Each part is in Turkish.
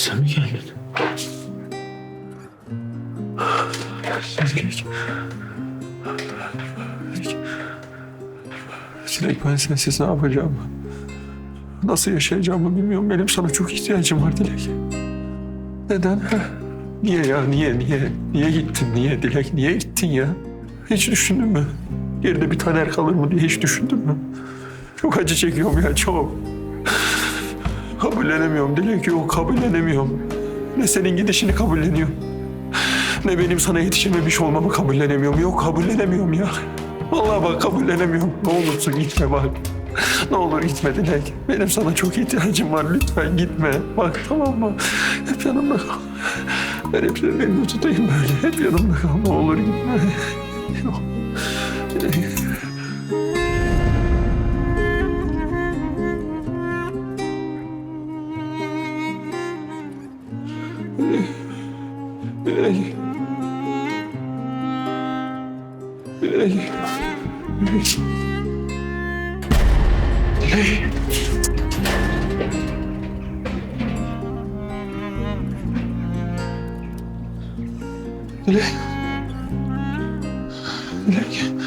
sen mi geldin? Dilek. Dilek. Ben sensiz ne yapacağım? Nasıl yaşayacağımı bilmiyorum. Benim sana çok ihtiyacım var Dilek. Neden? Niye ya? Niye? Niye? Niye gittin? Niye Dilek? Niye gittin ya? Hiç düşündün mü? Geride bir taner kalır mı diye hiç düşündün mü? Çok acı çekiyorum ya çok. Kabullenemiyorum Dilek yok kabullenemiyorum. Ne senin gidişini kabulleniyorum. Ne benim sana yetişememiş olmamı kabullenemiyorum. Yok kabullenemiyorum ya. Vallahi bak kabullenemiyorum. Ne olursun gitme bak. Ne olur gitme Dilek. Benim sana çok ihtiyacım var. Lütfen gitme. Bak tamam mı? Hep yanımda kal. Ben hep elini tutayım böyle. Hep yanımda kal. Ne olur gitme. Yok. Dilek. Dilek. Dilek. Dilek.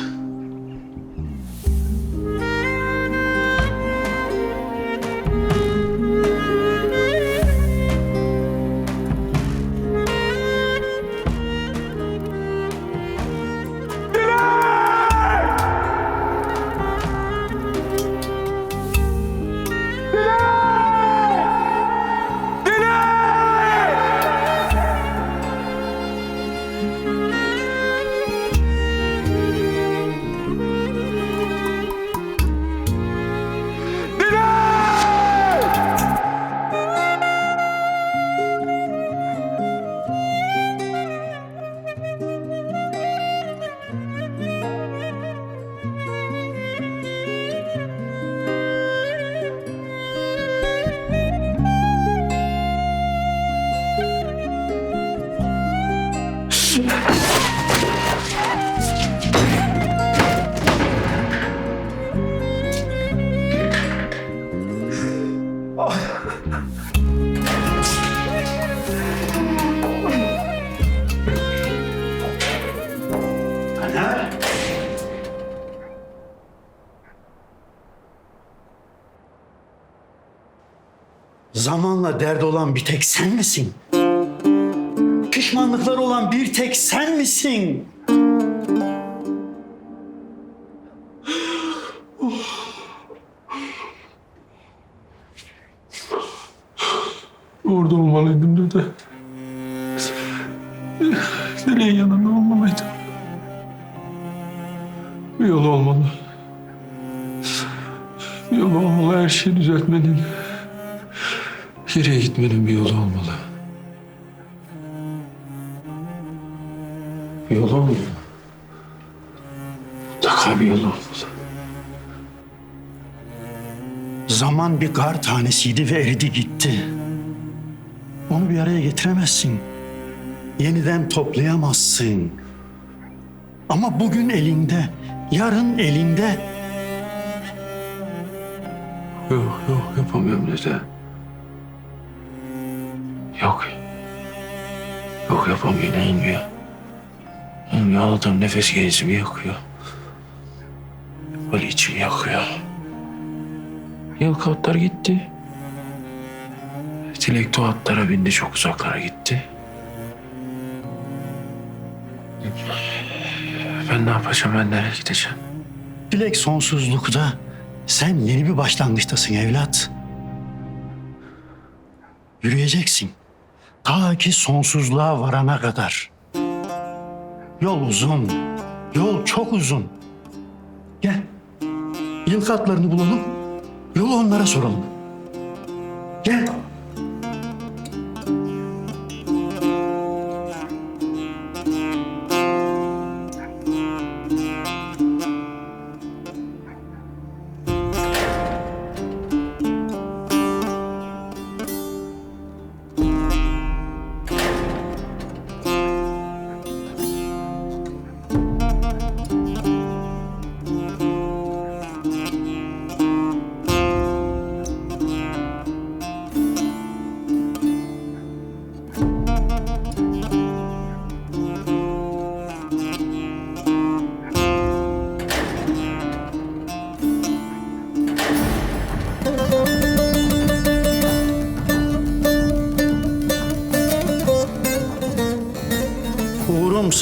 Zamanla derdi olan bir tek sen misin? Pişmanlıklar olan bir tek sen misin? Orada olmalıydım dede. Dileğin yanında olmalıydım. Bir yolu olmalı. Bir yolu olmalı. Her şeyi düzeltmenin. Geriye gitmenin bir yolu olmalı. Bir yolu olmalı. Mutlaka bir yolu olmalı. Zaman bir kar tanesiydi ve eridi gitti. Onu bir araya getiremezsin. Yeniden toplayamazsın. Ama bugün elinde, yarın elinde. Yok yok yapamıyorum dede. Yok. Yok yapamıyorum olmuyor. Olmuyor aldığım nefes gezimi yakıyor. Böyle içim yakıyor. Yılkı atlar gitti. Dilek atlara bindi çok uzaklara gitti. Ben ne yapacağım ben nereye gideceğim? Dilek sonsuzlukta. Sen yeni bir başlangıçtasın evlat. Yürüyeceksin. Ta ki sonsuzluğa varana kadar. Yol uzun. Yol çok uzun. Gel. Yılkı atlarını bulalım. Yolu onlara soralım. Gel.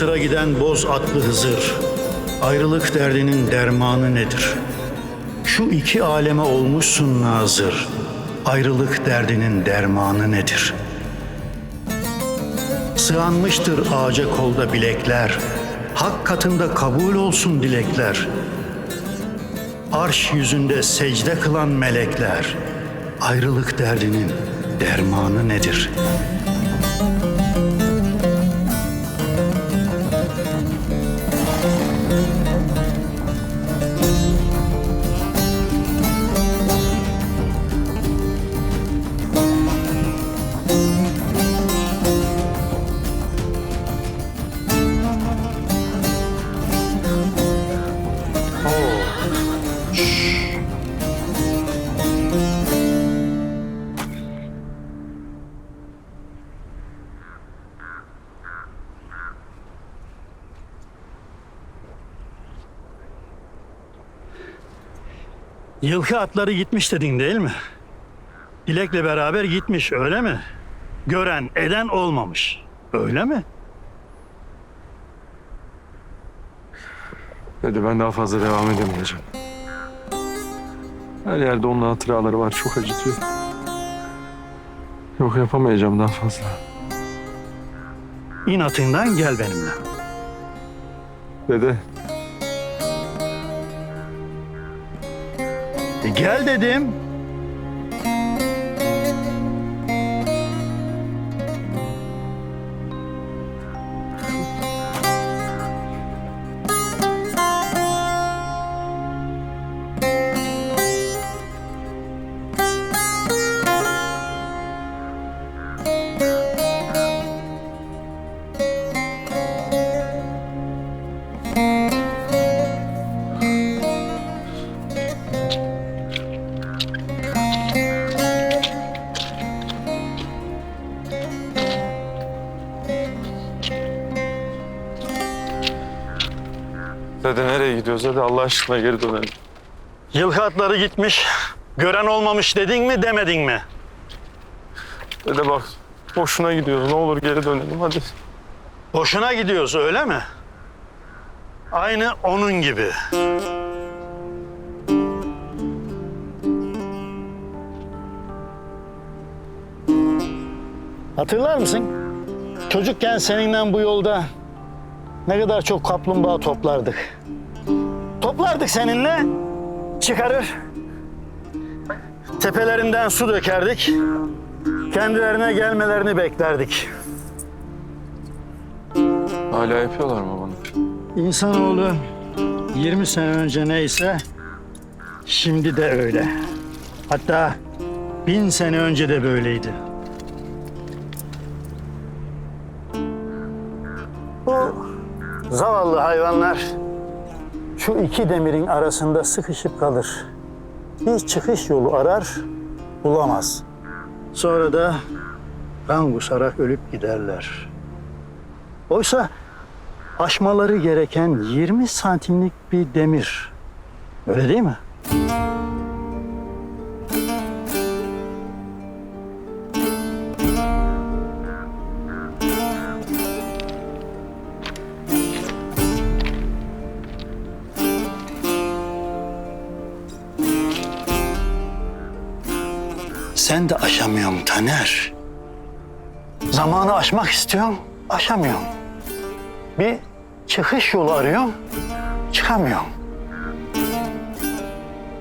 Mısır'a giden boz atlı Hızır. Ayrılık derdinin dermanı nedir? Şu iki aleme olmuşsun nazır. Ayrılık derdinin dermanı nedir? Sığanmıştır ağaca kolda bilekler. Hak katında kabul olsun dilekler. Arş yüzünde secde kılan melekler. Ayrılık derdinin dermanı nedir?'' Yılkı atları gitmiş dedin değil mi? Dilek'le beraber gitmiş öyle mi? Gören eden olmamış. Öyle mi? Dedi ben daha fazla devam edemeyeceğim. Her yerde onun hatıraları var çok acıtıyor. Yok yapamayacağım daha fazla. İnatından gel benimle. Dede gel dedim. Dede nereye gidiyoruz? Hadi Allah aşkına geri dönelim. Yılkı atları gitmiş. Gören olmamış dedin mi demedin mi? Dede bak boşuna gidiyoruz. Ne olur geri dönelim hadi. Boşuna gidiyoruz öyle mi? Aynı onun gibi. Hatırlar mısın? Çocukken seninle bu yolda ne kadar çok kaplumbağa toplardık. Toplardık seninle, çıkarır, tepelerinden su dökerdik, kendilerine gelmelerini beklerdik. Hala yapıyorlar mı bunu? İnsanoğlu 20 sene önce neyse şimdi de öyle. Hatta bin sene önce de böyleydi. Zavallı hayvanlar şu iki demirin arasında sıkışıp kalır. Bir çıkış yolu arar, bulamaz. Sonra da kan kusarak ölüp giderler. Oysa aşmaları gereken 20 santimlik bir demir. Öyle değil mi? Sen de aşamıyorsun Taner. Zamanı aşmak istiyorum, aşamıyorum. Bir çıkış yolu arıyorum, çıkamıyorum.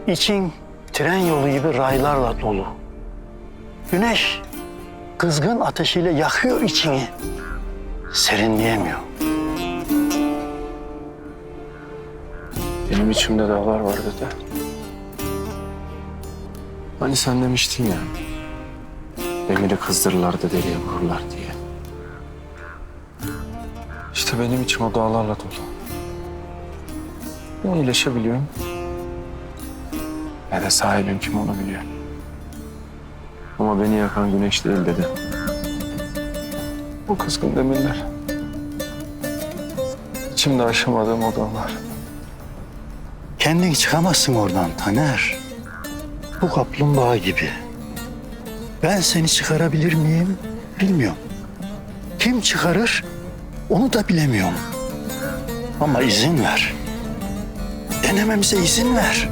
İçin tren yolu gibi raylarla dolu. Güneş kızgın ateşiyle yakıyor içini. Serinleyemiyor. Benim içimde dağlar var dede. Hani sen demiştin ya. Demiri kızdırırlar da deriye vururlar diye. İşte benim içim o dağlarla dolu. Ne iyileşebiliyorum. Ne de sahibim kim onu biliyor. Ama beni yakan güneş değil dedi. Bu kızgın demirler. İçimde aşamadığım o dağlar. Kendin çıkamazsın oradan Taner. Bu kaplumbağa gibi. Ben seni çıkarabilir miyim bilmiyorum. Kim çıkarır Onu da bilemiyorum. Ama izin ver. Denememize izin ver.